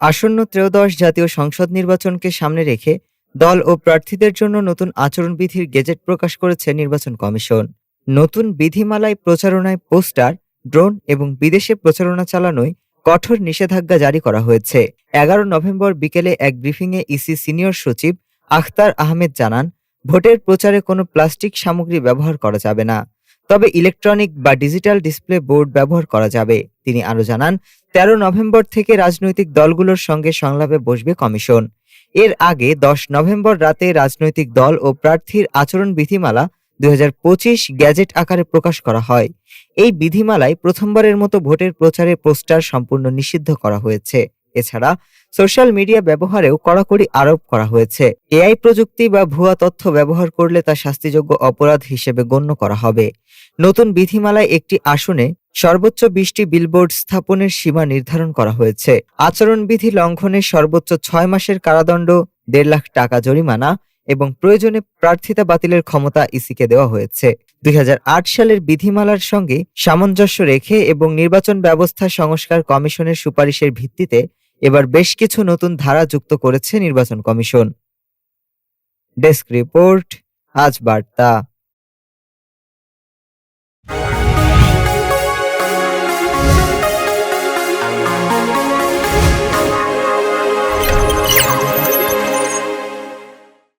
আসন্ন ত্রয়োদশ জাতীয় সংসদ নির্বাচনকে সামনে রেখে দল ও প্রার্থীদের জন্য নতুন আচরণবিধির গেজেট প্রকাশ করেছে নির্বাচন কমিশন। নতুন বিধিমালায় প্রচারণায় পোস্টার, ড্রোন এবং বিদেশে প্রচারণা চালানোয় কঠোর নিষেধাজ্ঞা জারি করা হয়েছে। এগারো নভেম্বর বিকেলে এক ব্রিফিংয়ে ইসি সিনিয়র সচিব আখতার আহমেদ জানান, ভোটের প্রচারে কোনো প্লাস্টিক সামগ্রী ব্যবহার করা যাবে না। তবে ইলেকট্রনিক বা ডিজিটাল ডিসপ্লে বোর্ড ব্যবহার করা যাবে। তিনি আরও জানান, তেরো নভেম্বর থেকে রাজনৈতিক দলগুলোর সঙ্গে সংলাপে বসবে কমিশন। এর আগে দশ নভেম্বর রাতে রাজনৈতিক দল ও প্রার্থীর আচরণ বিধিমালা দুই হাজার পঁচিশ গ্যাজেট আকারে প্রকাশ করা হয়। এই বিধিমালায় প্রথমবারের মতো ভোটের প্রচারে পোস্টার সম্পূর্ণ নিষিদ্ধ করা হয়েছে। এছাড়া সোশ্যাল মিডিয়া ব্যবহারেও কড়াকড়ি আরোপ করা হয়েছে। এআই প্রযুক্তি বা ভুয়া তথ্য ব্যবহার করলে তা শাস্তিযোগ্য অপরাধ হিসেবে গণ্য করা হবে। নতুন বিধিমালায় একটি আসনে সর্বোচ্চ বিশটি বিলবোর্ড স্থাপনের সীমা নির্ধারণ করা হয়েছে। আচরণবিধি লঙ্ঘনের সর্বোচ্চ ছয় মাসের কারাদণ্ড, দেড় লাখ টাকা জরিমানা এবং প্রয়োজনে প্রার্থিতা বাতিলের ক্ষমতা ইসিকে দেওয়া হয়েছে। দুই হাজার আট সালের বিধিমালার সঙ্গে সামঞ্জস্য রেখে এবং নির্বাচন ব্যবস্থা সংস্কার কমিশনের সুপারিশের ভিত্তিতে এবার বেশ কিছু নতুন ধারা যুক্ত করেছে নির্বাচন কমিশন। ডেস্ক রিপোর্ট আজ বার্তা।